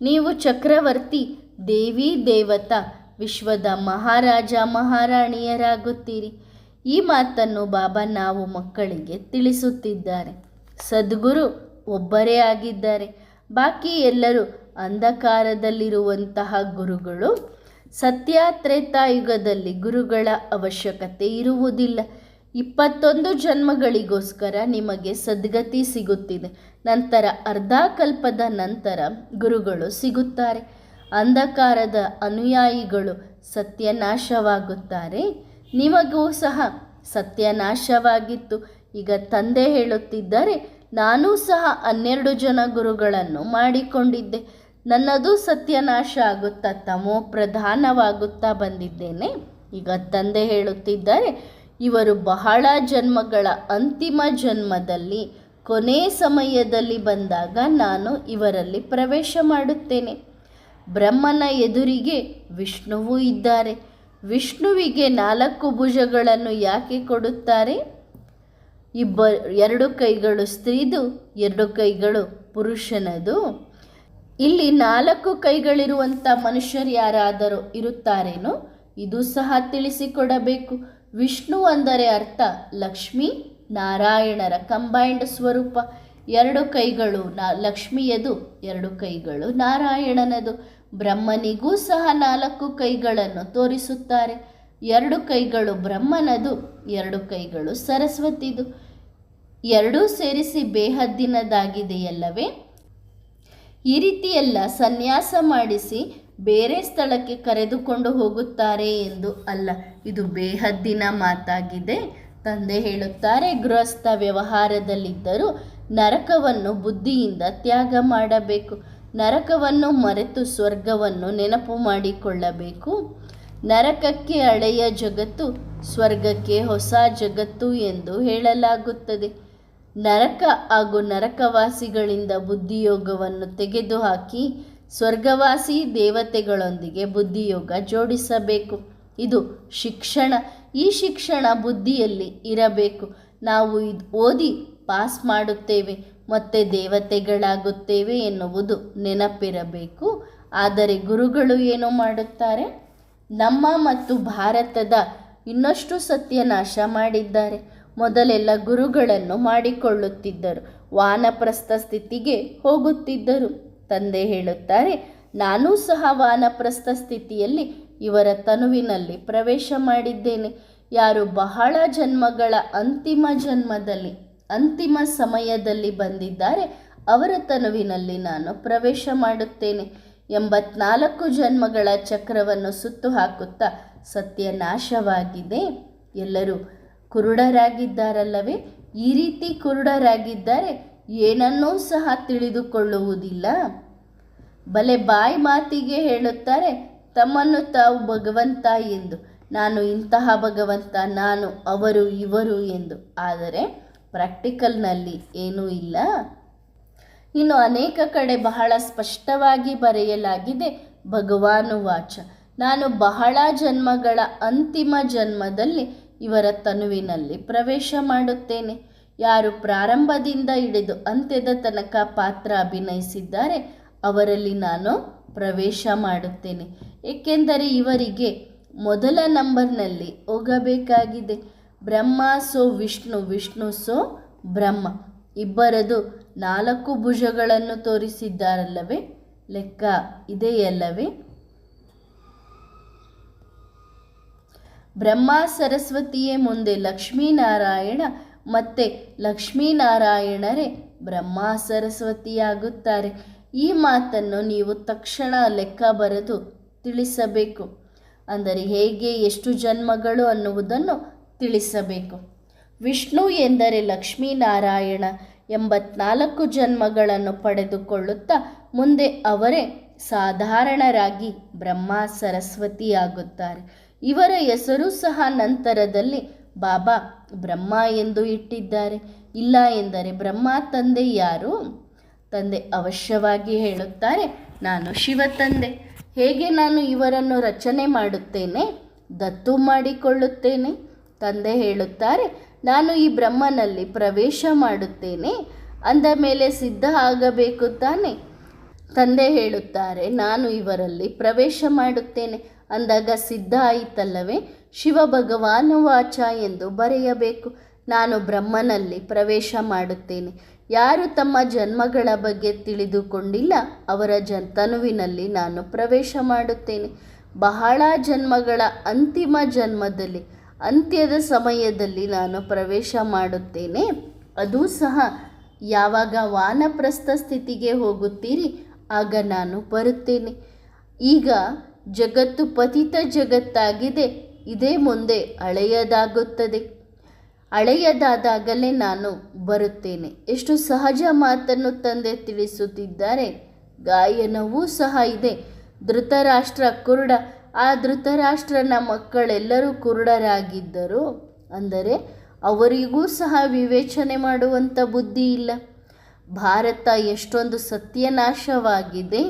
ನೀವು ಚಕ್ರವರ್ತಿ, ದೇವಿ, ದೇವತಾ, ವಿಶ್ವದ ಮಹಾರಾಜ, ಮಹಾರಾಣಿಯರಾಗುತ್ತೀರಿ. ಈ ಮಾತನ್ನು ಬಾಬಾ ನಾವು ಮಕ್ಕಳಿಗೆ ತಿಳಿಸುತ್ತಿದ್ದಾರೆ. ಸದ್ಗುರು ಒಬ್ಬರೇ ಆಗಿದ್ದಾರೆ. ಬಾಕಿ ಎಲ್ಲರೂ ಅಂಧಕಾರದಲ್ಲಿರುವಂತಹ ಗುರುಗಳು ಸತ್ಯ ತ್ರೇತಾಯುಗದಲ್ಲಿ ಗುರುಗಳ ಅವಶ್ಯಕತೆ ಇರುವುದಿಲ್ಲ. ಇಪ್ಪತ್ತೊಂದು ಜನ್ಮಗಳಿಗೋಸ್ಕರ ನಿಮಗೆ ಸದ್ಗತಿ ಸಿಗುತ್ತಿದೆ. ನಂತರ ಅರ್ಧ ಕಲ್ಪದ ನಂತರ ಗುರುಗಳು ಸಿಗುತ್ತಾರೆ. ಅಂಧಕಾರದ ಅನುಯಾಯಿಗಳು ಸತ್ಯನಾಶವಾಗುತ್ತಾರೆ. ನಿಮಗೂ ಸಹ ಸತ್ಯನಾಶವಾಗಿತ್ತು. ಈಗ ತಂದೆ ಹೇಳುತ್ತಿದ್ದರೆ, ನಾನೂ ಸಹ ಹನ್ನೆರಡು ಜನ ಗುರುಗಳನ್ನು ಮಾಡಿಕೊಂಡಿದ್ದೆ. ನನ್ನದು ಸತ್ಯನಾಶ ಆಗುತ್ತಾ ತಮೋ ಪ್ರಧಾನವಾಗುತ್ತಾ ಬಂದಿದ್ದೇನೆ. ಈಗ ತಂದೆ ಹೇಳುತ್ತಿದ್ದಾರೆ, ಇವರು ಬಹಳ ಜನ್ಮಗಳ ಅಂತಿಮ ಜನ್ಮದಲ್ಲಿ, ಕೊನೆ ಸಮಯದಲ್ಲಿ ಬಂದಾಗ ನಾನು ಇವರಲ್ಲಿ ಪ್ರವೇಶ ಮಾಡುತ್ತೇನೆ. ಬ್ರಹ್ಮನ ಎದುರಿಗೆ ವಿಷ್ಣುವೂ ಇದ್ದಾರೆ. ವಿಷ್ಣುವಿಗೆ ನಾಲ್ಕು ಭುಜಗಳನ್ನು ಯಾಕೆ ಕೊಡುತ್ತಾರೆ? ಇಬ್ಬ, ಎರಡು ಕೈಗಳು ಸ್ತ್ರೀದು, ಎರಡು ಕೈಗಳು ಪುರುಷನದು. ಇಲ್ಲಿ ನಾಲ್ಕು ಕೈಗಳಿರುವಂಥ ಮನುಷ್ಯರು ಯಾರಾದರೂ ಇರುತ್ತಾರೇನೋ, ಇದು ಸಹ ತಿಳಿಸಿಕೊಡಬೇಕು. ವಿಷ್ಣು ಅಂದರೆ ಅರ್ಥ, ಲಕ್ಷ್ಮಿ, ನಾರಾಯಣರ ಕಂಬೈಂಡ್ ಸ್ವರೂಪ. ಎರಡು ಕೈಗಳು ನಾ, ಲಕ್ಷ್ಮಿಯದು, ಎರಡು ಕೈಗಳು ನಾರಾಯಣನದು. ಬ್ರಹ್ಮನಿಗೂ ಸಹ ನಾಲ್ಕು ಕೈಗಳನ್ನು ತೋರಿಸುತ್ತಾರೆ. ಎರಡು ಕೈಗಳು ಬ್ರಹ್ಮನದು, ಎರಡು ಕೈಗಳು ಸರಸ್ವತಿದು. ಎರಡೂ ಸೇರಿಸಿ ಬೇಹದ್ದಿನದಾಗಿದೆಯಲ್ಲವೇ? ಈ ರೀತಿಯೆಲ್ಲ ಸನ್ಯಾಸ ಮಾಡಿಸಿ ಬೇರೆ ಸ್ಥಳಕ್ಕೆ ಕರೆದುಕೊಂಡು ಹೋಗುತ್ತಾರೆ ಎಂದು ಅಲ್ಲ, ಇದು ಬೇಹದ್ದಿನ ಮಾತಾಗಿದೆ. ತಂದೆ ಹೇಳುತ್ತಾರೆ, ಗೃಹಸ್ಥ ವ್ಯವಹಾರದಲ್ಲಿದ್ದರೂ ನರಕವನ್ನು ಬುದ್ಧಿಯಿಂದ ತ್ಯಾಗ ಮಾಡಬೇಕು. ನರಕವನ್ನು ಮರೆತು ಸ್ವರ್ಗವನ್ನು ನೆನಪು ಮಾಡಿಕೊಳ್ಳಬೇಕು. ನರಕಕ್ಕೆ ಹಳೆಯ ಜಗತ್ತು ಸ್ವರ್ಗಕ್ಕೆ ಹೊಸ ಜಗತ್ತು ಎಂದು ಹೇಳಲಾಗುತ್ತದೆ. ನರಕ ಹಾಗೂ ನರಕವಾಸಿಗಳಿಂದ ಬುದ್ಧಿಯೋಗವನ್ನು ತೆಗೆದುಹಾಕಿ ಸ್ವರ್ಗವಾಸಿ ದೇವತೆಗಳೊಂದಿಗೆ ಬುದ್ಧಿಯೋಗ ಜೋಡಿಸಬೇಕು. ಇದು ಶಿಕ್ಷಣ. ಈ ಶಿಕ್ಷಣ ಬುದ್ಧಿಯಲ್ಲಿ ಇರಬೇಕು. ನಾವು ಇದು ಓದಿ ಪಾಸ್ ಮಾಡುತ್ತೇವೆ, ಮತ್ತೆ ದೇವತೆಗಳಾಗುತ್ತೇವೆ ಎನ್ನುವುದು ನೆನಪಿರಬೇಕು. ಆದರೆ ಗುರುಗಳು ಏನು ಮಾಡುತ್ತಾರೆ? ನಮ್ಮ ಮತ್ತು ಭಾರತದ ಇನ್ನಷ್ಟು ಸತ್ಯನಾಶ ಮಾಡಿದ್ದಾರೆ. ಮೊದಲೆಲ್ಲ ಗುರುಗಳನ್ನು ಮಾಡಿಕೊಳ್ಳುತ್ತಿದ್ದರು. ವಾನಪ್ರಸ್ಥ ಸ್ಥಿತಿಗೆ ಹೋಗುತ್ತಿದ್ದರು. ತಂದೆ ಹೇಳುತ್ತಾರೆ, ನಾನೂ ಸಹ ವಾನಪ್ರಸ್ಥ ಸ್ಥಿತಿಯಲ್ಲಿ ಇವರ ತನುವಿನಲ್ಲಿ ಪ್ರವೇಶ ಮಾಡಿದ್ದೇನೆ. ಯಾರು ಬಹಳ ಜನ್ಮಗಳ ಅಂತಿಮ ಜನ್ಮದಲ್ಲಿ, ಅಂತಿಮ ಸಮಯದಲ್ಲಿ ಬಂದಿದ್ದಾರೆ, ಅವರ ತನುವಿನಲ್ಲಿ ನಾನು ಪ್ರವೇಶ ಮಾಡುತ್ತೇನೆ. ಎಂಬತ್ನಾಲ್ಕು ಜನ್ಮಗಳ ಚಕ್ರವನ್ನು ಸುತ್ತು ಹಾಕುತ್ತಾ ಸತ್ಯನಾಶವಾಗಿದೆ ಎಲ್ಲರೂ ಕುರುಡರಾಗಿದ್ದಾರಲ್ಲವೇ? ಈ ರೀತಿ ಕುರುಡರಾಗಿದ್ದರೆ ಏನನ್ನೂ ಸಹ ತಿಳಿದುಕೊಳ್ಳುವುದಿಲ್ಲ. ಬಲೆ ಬಾಯಿ ಮಾತಿಗೆ ಹೇಳುತ್ತಾರೆ, ತಮ್ಮನ್ನು ತಾವು ಭಗವಂತ ಎಂದು. ನಾನು ಇಂತಹ ಭಗವಂತ, ನಾನು, ಅವರು, ಇವರು ಎಂದು. ಆದರೆ ಪ್ರಾಕ್ಟಿಕಲ್ನಲ್ಲಿ ಏನೂ ಇಲ್ಲ. ಇನ್ನು ಅನೇಕ ಕಡೆ ಬಹಳ ಸ್ಪಷ್ಟವಾಗಿ ಬರೆಯಲಾಗಿದೆ ಭಗವಾನು ವಾಚ ನಾನು ಬಹಳ ಜನ್ಮಗಳ ಅಂತಿಮ ಜನ್ಮದಲ್ಲಿ ಇವರ ತನುವಿನಲ್ಲಿ ಪ್ರವೇಶ ಮಾಡುತ್ತೇನೆ. ಯಾರು ಪ್ರಾರಂಭದಿಂದ ಹಿಡಿದು ಅಂತ್ಯದ ತನಕ ಪಾತ್ರ ಅಭಿನಯಿಸಿದ್ದಾರೆ, ಅವರಲ್ಲಿ ನಾನು ಪ್ರವೇಶ ಮಾಡುತ್ತೇನೆ. ಏಕೆಂದರೆ ಇವರಿಗೆ ಮೊದಲ ನಂಬರ್ನಲ್ಲಿ ಹೋಗಬೇಕಾಗಿದೆ. Brahma so Vishnu Vishnu so Brahma. ಇಬ್ಬರದು ನಾಲ್ಕು ಭುಜಗಳನ್ನು ತೋರಿಸಿದ್ದಾರಲ್ಲವೇ? ಲೆಕ್ಕ ಇದೆಯಲ್ಲವೇ? ಬ್ರಹ್ಮ ಸರಸ್ವತಿಯೇ ಮುಂದೆ ಲಕ್ಷ್ಮೀನಾರಾಯಣ, ಮತ್ತೆ ಲಕ್ಷ್ಮೀನಾರಾಯಣರೇ ಬ್ರಹ್ಮ ಸರಸ್ವತಿಯಾಗುತ್ತಾರೆ. ಈ ಮಾತನ್ನು ನೀವು ತಕ್ಷಣ ಲೆಕ್ಕ ಬರೆದು ತಿಳಿಸಬೇಕು. ಅಂದರೆ ಹೇಗೆ, ಎಷ್ಟು ಜನ್ಮಗಳು ಅನ್ನುವುದನ್ನು ತಿಳಿಸಬೇಕು. ವಿಷ್ಣು ಎಂದರೆ ಲಕ್ಷ್ಮೀನಾರಾಯಣ ಎಂಬತ್ನಾಲ್ಕು ಜನ್ಮಗಳನ್ನು ಪಡೆದುಕೊಳ್ಳುತ್ತಾ ಮುಂದೆ ಅವರೇ ಸಾಧಾರಣರಾಗಿ ಬ್ರಹ್ಮ ಸರಸ್ವತಿಯಾಗುತ್ತಾರೆ. ಇವರ ಹೆಸರು ಸಹ ನಂತರದಲ್ಲಿ ಬಾಬಾ ಬ್ರಹ್ಮ ಎಂದು ಇಟ್ಟಿದ್ದಾರೆ. ಇಲ್ಲ ಎಂದರೆ ಬ್ರಹ್ಮ ತಂದೆ ಯಾರು? ತಂದೆ ಅವಶ್ಯವಾಗಿ ಹೇಳುತ್ತಾರೆ, ನಾನು ಶಿವ ತಂದೆ. ಹೇಗೆ ನಾನು ಇವರನ್ನು ರಚನೆ ಮಾಡುತ್ತೇನೆ? ದತ್ತು ಮಾಡಿಕೊಳ್ಳುತ್ತೇನೆ. ತಂದೆ ಹೇಳುತ್ತಾರೆ, ನಾನು ಈ ಬ್ರಹ್ಮನಲ್ಲಿ ಪ್ರವೇಶ ಮಾಡುತ್ತೇನೆ, ಅಂದ ಮೇಲೆ ಸಿದ್ಧ ಆಗಬೇಕು ತಾನೆ. ತಂದೆ ಹೇಳುತ್ತಾರೆ, ನಾನು ಇವರಲ್ಲಿ ಪ್ರವೇಶ ಮಾಡುತ್ತೇನೆ. ಅಂದಾಗ ಸಿದ್ಧ ಆಯಿತಲ್ಲವೇ? ಶಿವ ಭಗವಾನ ವಾಚ ಎಂದು ಬರೆಯಬೇಕು. ನಾನು ಬ್ರಹ್ಮನಲ್ಲಿ ಪ್ರವೇಶ ಮಾಡುತ್ತೇನೆ. ಯಾರು ತಮ್ಮ ಜನ್ಮಗಳ ಬಗ್ಗೆ ತಿಳಿದುಕೊಂಡಿಲ್ಲ, ಅವರ ಜನ್ತನುವಿನಲ್ಲಿ ನಾನು ಪ್ರವೇಶ ಮಾಡುತ್ತೇನೆ. ಬಹಳ ಜನ್ಮಗಳ ಅಂತಿಮ ಜನ್ಮದಲ್ಲಿ, ಅಂತ್ಯದ ಸಮಯದಲ್ಲಿ ನಾನು ಪ್ರವೇಶ ಮಾಡುತ್ತೇನೆ. ಅದೂ ಸಹ, ಯಾವಾಗ ವಾನಪ್ರಸ್ಥ ಸ್ಥಿತಿಗೆ ಹೋಗುತ್ತೀರಿ, ಆಗ ನಾನು ಬರುತ್ತೇನೆ. ಈಗ ಜಗತ್ತು ಪತಿತ ಜಗತ್ತಾಗಿದೆ, ಇದೇ ಮುಂದೆ ಹಳೆಯದಾಗುತ್ತದೆ ಹಳೆಯದಾದಾಗಲೇ ನಾನು ಬರುತ್ತೇನೆ. ಎಷ್ಟು ಸಹಜ ಮಾತನ್ನು ತಂದೆ ತಿಳಿಸುತ್ತಿದ್ದಾರೆ. ಗಾಯನವೂ ಸಹ ಇದೆ. ಧೃತರಾಷ್ಟ್ರ ಕುರುಡ, ಆ ಧೃತರಾಷ್ಟ್ರನ ಮಕ್ಕಳೆಲ್ಲರೂ ಕುರುಡರಾಗಿದ್ದರು ಅಂದರೆ ಅವರಿಗೂ ಸಹ ವಿವೇಚನೆ ಮಾಡುವಂಥ ಬುದ್ಧಿ ಇಲ್ಲ. ಭಾರತ ಎಷ್ಟೊಂದು ಸತ್ಯನಾಶವಾಗಿದೆ.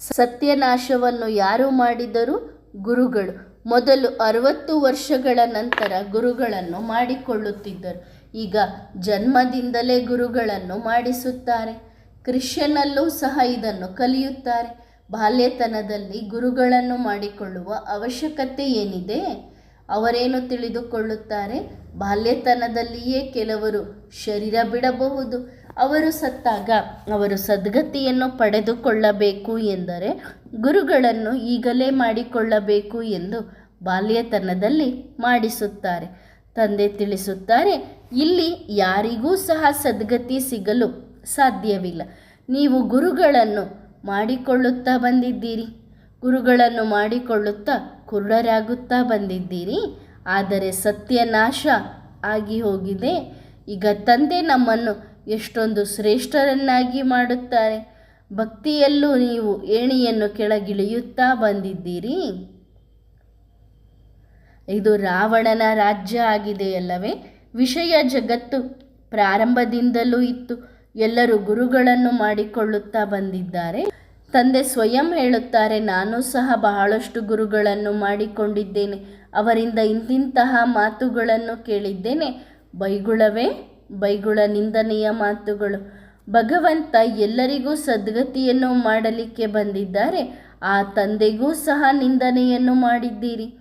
ಸತ್ಯನಾಶವನ್ನು ಯಾರು ಮಾಡಿದರು? ಗುರುಗಳು. ಮೊದಲು ಅರವತ್ತು ವರ್ಷಗಳ ನಂತರ ಗುರುಗಳನ್ನು ಮಾಡಿಕೊಳ್ಳುತ್ತಿದ್ದರು. ಈಗ ಜನ್ಮದಿಂದಲೇ ಗುರುಗಳನ್ನು ಮಾಡಿಸುತ್ತಾರೆ. ಕ್ರಿಶ್ಚಿಯನ್ನಲ್ಲೂ ಸಹ ಇದನ್ನು ಕಲಿಯುತ್ತಾರೆ. ಬಾಲ್ಯತನದಲ್ಲಿ ಗುರುಗಳನ್ನು ಮಾಡಿಕೊಳ್ಳುವ ಅವಶ್ಯಕತೆ ಏನಿದೆ? ಅವರೇನು ತಿಳಿದುಕೊಳ್ಳುತ್ತಾರೆ? ಬಾಲ್ಯತನದಲ್ಲಿಯೇ ಕೆಲವರು ಶರೀರ ಬಿಡಬಹುದು. ಅವರು ಸತ್ತಾಗ ಅವರು ಸದ್ಗತಿಯನ್ನು ಪಡೆದುಕೊಳ್ಳಬೇಕು ಎಂದರೆ ಗುರುಗಳನ್ನು ಈಗಲೇ ಮಾಡಿಕೊಳ್ಳಬೇಕು ಎಂದು ಬಾಲ್ಯತನದಲ್ಲಿ ಮಾಡಿಸುತ್ತಾರೆ. ತಂದೆ ತಿಳಿಸುತ್ತಾರೆ, ಇಲ್ಲಿ ಯಾರಿಗೂ ಸಹ ಸದ್ಗತಿ ಸಿಗಲು ಸಾಧ್ಯವಿಲ್ಲ. ನೀವು ಗುರುಗಳನ್ನು ಮಾಡಿಕೊಳ್ಳುತ್ತಾ ಬಂದಿದ್ದೀರಿ. ಗುರುಗಳನ್ನು ಮಾಡಿಕೊಳ್ಳುತ್ತಾ ಕುರುಡರಾಗುತ್ತಾ ಬಂದಿದ್ದೀರಿ. ಆದರೆ ಸತ್ಯನಾಶ ಆಗಿ ಹೋಗಿದೆ. ಈಗ ತಂದೆ ನಮ್ಮನ್ನು ಎಷ್ಟೊಂದು ಶ್ರೇಷ್ಠರನ್ನಾಗಿ ಮಾಡುತ್ತಾರೆ. ಭಕ್ತಿಯಲ್ಲೂ ನೀವು ಏಣಿಯನ್ನು ಕೆಳಗಿಳಿಯುತ್ತಾ ಬಂದಿದ್ದೀರಿ. ಇದು ರಾವಣನ ರಾಜ್ಯ ಆಗಿದೆಯಲ್ಲವೇ ವಿಷಯ ಜಗತ್ತು ಪ್ರಾರಂಭದಿಂದಲೂ ಇತ್ತು. ಎಲ್ಲರೂ ಗುರುಗಳನ್ನು ಮಾಡಿಕೊಳ್ಳುತ್ತಾ ಬಂದಿದ್ದಾರೆ. ತಂದೆ ಸ್ವಯಂ ಹೇಳುತ್ತಾರೆ, ನಾನು ಸಹ ಬಹಳಷ್ಟು ಗುರುಗಳನ್ನು ಮಾಡಿಕೊಂಡಿದ್ದೇನೆ. ಅವರಿಂದ ಇಂತಿಂತಹ ಮಾತುಗಳನ್ನು ಕೇಳಿದ್ದೇನೆ. ಬೈಗುಳವೇ ಬೈಗುಳ ನಿಂದನೆಯ ಮಾತುಗಳು. ಭಗವಂತ ಎಲ್ಲರಿಗೂ ಸದ್ಗತಿಯನ್ನು ಮಾಡಲಿಕ್ಕೆ ಬಂದಿದ್ದಾರೆ. ಆ ತಂದೆಗೂ ಸಹ ನಿಂದನೆಯನ್ನು ಮಾಡಿದ್ದೀರಿ.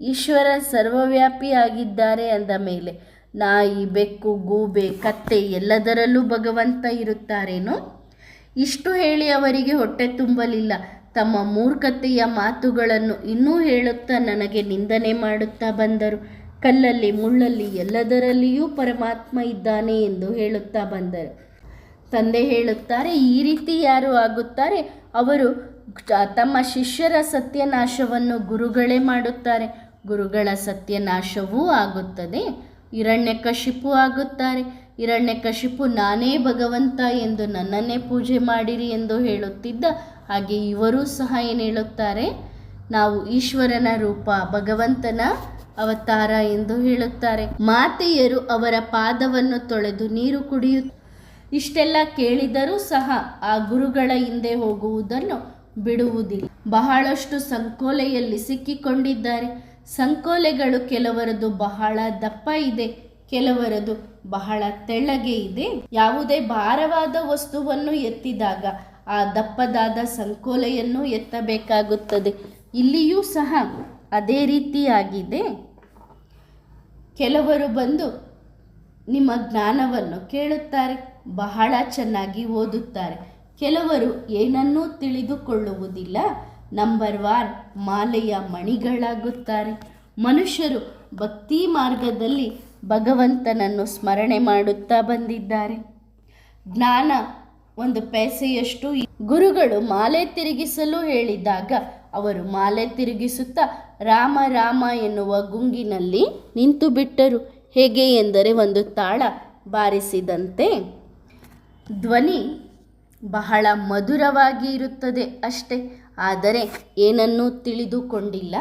ಈಶ್ವರ ಸರ್ವವ್ಯಾಪಿ ಆಗಿದ್ದಾರೆ ಅಂದ ಮೇಲೆ, ನಾಯಿ, ಬೆಕ್ಕು, ಗೂಬೆ, ಕತ್ತೆ ಎಲ್ಲದರಲ್ಲೂ ಭಗವಂತ ಇರುತ್ತಾರೇನೋ? ಇಷ್ಟು ಹೇಳಿ ಅವರಿಗೆ ಹೊಟ್ಟೆ ತುಂಬಲಿಲ್ಲ. ತಮ್ಮ ಮೂರ್ಖತೆಯ ಮಾತುಗಳನ್ನು ಇನ್ನೂ ಹೇಳುತ್ತಾ ನನಗೆ ನಿಂದನೆ ಮಾಡುತ್ತಾ ಬಂದರು. ಕಲ್ಲಲ್ಲಿ, ಮುಳ್ಳಲ್ಲಿ ಎಲ್ಲದರಲ್ಲಿಯೂ ಪರಮಾತ್ಮ ಇದ್ದಾನೆ ಎಂದು ಹೇಳುತ್ತಾ ಬಂದರು. ತಂದೆ ಹೇಳುತ್ತಾರೆ, ಈ ರೀತಿ ಯಾರು ಆಗುತ್ತಾರೆ? ಅವರು ತಮ್ಮ ಶಿಷ್ಯರ ಸತ್ಯನಾಶವನ್ನು ಗುರುಗಳೇ ಮಾಡುತ್ತಾರೆ. ಗುರುಗಳ ಸತ್ಯನಾಶವೂ ಆಗುತ್ತದೆ. ಹಿರಣ್ಯಕಶಿಪು ಆಗುತ್ತಾರೆ. ಹಿರಣ್ಯಕಶಿಪು ನಾನೇ ಭಗವಂತ ಎಂದು ನನ್ನನ್ನೇ ಪೂಜೆ ಮಾಡಿರಿ ಎಂದು ಹೇಳುತ್ತಿದ್ದ ಹಾಗೆ ಇವರೂ ಸಹ ಏನು ಹೇಳುತ್ತಾರೆ? ನಾವು ಈಶ್ವರನ ರೂಪ, ಭಗವಂತನ ಅವತಾರ ಎಂದು ಹೇಳುತ್ತಾರೆ. ಮಾತೆಯರು ಅವರ ಪಾದವನ್ನು ತೊಳೆದು ನೀರು ಕುಡಿಯು, ಇಷ್ಟೆಲ್ಲ ಕೇಳಿದರೂ ಸಹ ಆ ಗುರುಗಳ ಹಿಂದೆ ಹೋಗುವುದನ್ನು ಬಿಡುವುದಿಲ್ಲ. ಬಹಳಷ್ಟು ಸಂಕೋಲೆಯಲ್ಲಿ ಸಿಕ್ಕಿಕೊಂಡಿದ್ದಾರೆ. ಸಂಕೋಲೆಗಳು ಕೆಲವರದು ಬಹಳ ದಪ್ಪ ಇದೆ, ಕೆಲವರದು ಬಹಳ ತೆಳ್ಳಗೆ ಇದೆ. ಯಾವುದೇ ಭಾರವಾದ ವಸ್ತುವನ್ನು ಎತ್ತಿದಾಗ ಆ ದಪ್ಪದಾದ ಸಂಕೋಲೆಯನ್ನು ಎತ್ತಬೇಕಾಗುತ್ತದೆ. ಇಲ್ಲಿಯೂ ಸಹ ಅದೇ ರೀತಿಯಾಗಿದೆ. ಕೆಲವರು ಬಂದು ನಿಮ್ಮ ಜ್ಞಾನವನ್ನು ಕೇಳುತ್ತಾರೆ, ಬಹಳ ಚೆನ್ನಾಗಿ ಓದುತ್ತಾರೆ. ಕೆಲವರು ಏನನ್ನೂ ತಿಳಿದುಕೊಳ್ಳುವುದಿಲ್ಲ. ನಂಬರ್ ವಾರ್ ಮಾಲೆಯ ಮಣಿಗಳಾಗುತ್ತಾರೆ. ಮನುಷ್ಯರು ಭಕ್ತಿ ಮಾರ್ಗದಲ್ಲಿ ಭಗವಂತನನ್ನು ಸ್ಮರಣೆ ಮಾಡುತ್ತಾ ಬಂದಿದ್ದಾರೆ. ಜ್ಞಾನ ಒಂದು ಪೈಸೆಯಷ್ಟು ಗುರುಗಳು ಮಾಲೆ ತಿರುಗಿಸಲು ಹೇಳಿದಾಗ ಅವರು ಮಾಲೆ ತಿರುಗಿಸುತ್ತಾ, ರಾಮ ರಾಮ ಎನ್ನುವ ಗುಂಗಿನಲ್ಲಿ ನಿಂತು ಬಿಟ್ಟರು. ಹೇಗೆ ಎಂದರೆ ಒಂದು ತಾಳ ಬಾರಿಸಿದಂತೆ. ಧ್ವನಿ ಬಹಳ ಮಧುರವಾಗಿ ಇರುತ್ತದೆ ಅಷ್ಟೇ. ಆದರೆ ಏನನ್ನೂ ತಿಳಿದುಕೊಂಡಿಲ್ಲ.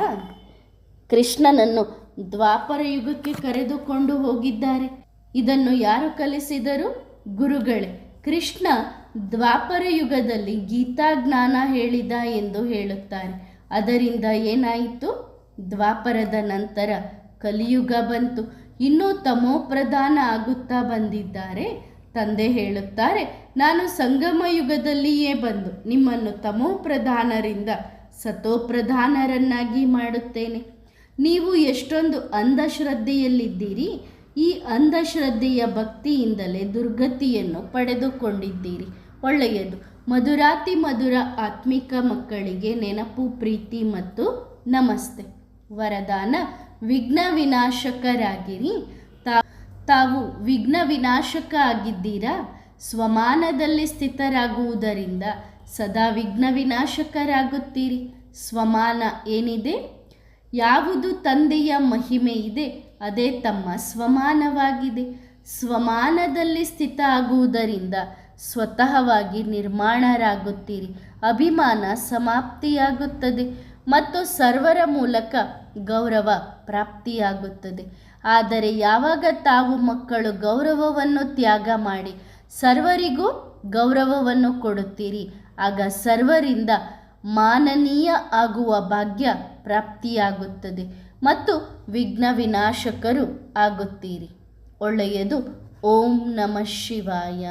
ಕೃಷ್ಣನನ್ನು ದ್ವಾಪರ ಯುಗಕ್ಕೆ ಕರೆದುಕೊಂಡು ಹೋಗಿದ್ದಾರೆ. ಇದನ್ನು ಯಾರು ಕಲಿಸಿದರು? ಗುರುಗಳೇ. ಕೃಷ್ಣ ದ್ವಾಪರ ಯುಗದಲ್ಲಿ ಗೀತಾ ಜ್ಞಾನ ಹೇಳಿದ ಎಂದು ಹೇಳುತ್ತಾರೆ. ಅದರಿಂದ ಏನಾಯಿತು? ದ್ವಾಪರದ ನಂತರ ಕಲಿಯುಗ ಬಂತು. ಇನ್ನೂ ತಮೋಪ್ರಧಾನ ಆಗುತ್ತಾ ಬಂದಿದ್ದಾರೆ. ತಂದೆ ಹೇಳುತ್ತಾರೆ, ನಾನು ಸಂಗಮ ಯುಗದಲ್ಲಿಯೇ ಬಂದು ನಿಮ್ಮನ್ನು ತಮೋಪ್ರಧಾನರಿಂದ ಸತೋಪ್ರಧಾನರನ್ನಾಗಿ ಮಾಡುತ್ತೇನೆ. ನೀವು ಎಷ್ಟೊಂದು ಅಂಧಶ್ರದ್ಧೆಯಲ್ಲಿದ್ದೀರಿ, ಈ ಅಂಧಶ್ರದ್ಧೆಯ ಭಕ್ತಿಯಿಂದಲೇ ದುರ್ಗತಿಯನ್ನು ಪಡೆದುಕೊಂಡಿದ್ದೀರಿ. ಒಳ್ಳೆಯದು. ಮಧುರಾತಿ ಮಧುರ ಆತ್ಮಿಕ ಮಕ್ಕಳಿಗೆ ನೆನಪು, ಪ್ರೀತಿ ಮತ್ತು ನಮಸ್ತೆ. ವರದಾನ, ವಿಘ್ನ ವಿನಾಶಕರಾಗಿರಿ. ತಾ, ತಾವು ವಿಘ್ನ ವಿನಾಶಕ ಆಗಿದ್ದೀರಾ? ಸ್ವಮಾನದಲ್ಲಿ ಸ್ಥಿತರಾಗುವುದರಿಂದ ಸದಾ ವಿಘ್ನ ವಿನಾಶಕರಾಗುತ್ತೀರಿ. ಸ್ವಮಾನ ಏನಿದೆ? ಯಾವುದು ತಂದೆಯ ಮಹಿಮೆ ಇದೆ, ಅದೇ ತಮ್ಮ ಸ್ವಮಾನವಾಗಿದೆ. ಸ್ವಮಾನದಲ್ಲಿ ಸ್ಥಿತ ಆಗುವುದರಿಂದ ಸ್ವತಃವಾಗಿ ನಿರ್ಮಾಣರಾಗುತ್ತೀರಿ. ಅಭಿಮಾನ ಸಮಾಪ್ತಿಯಾಗುತ್ತದೆ ಮತ್ತು ಸರ್ವರ ಮೂಲಕ ಗೌರವ ಪ್ರಾಪ್ತಿಯಾಗುತ್ತದೆ. ಆದರೆ ಯಾವಾಗ ತಾವು ಮಕ್ಕಳು ಗೌರವವನ್ನು ತ್ಯಾಗ ಮಾಡಿ ಸರ್ವರಿಗೂ ಗೌರವವನ್ನು ಕೊಡುತ್ತೀರಿ, ಆಗ ಸರ್ವರಿಂದ ಮಾನನೀಯ ಆಗುವ ಭಾಗ್ಯ ಪ್ರಾಪ್ತಿಯಾಗುತ್ತದೆ ಮತ್ತು ವಿಘ್ನ ವಿನಾಶಕರು ಆಗುತ್ತೀರಿ. ಒಳ್ಳೆಯದು. ಓಂ ನಮಃ ಶಿವಾಯ.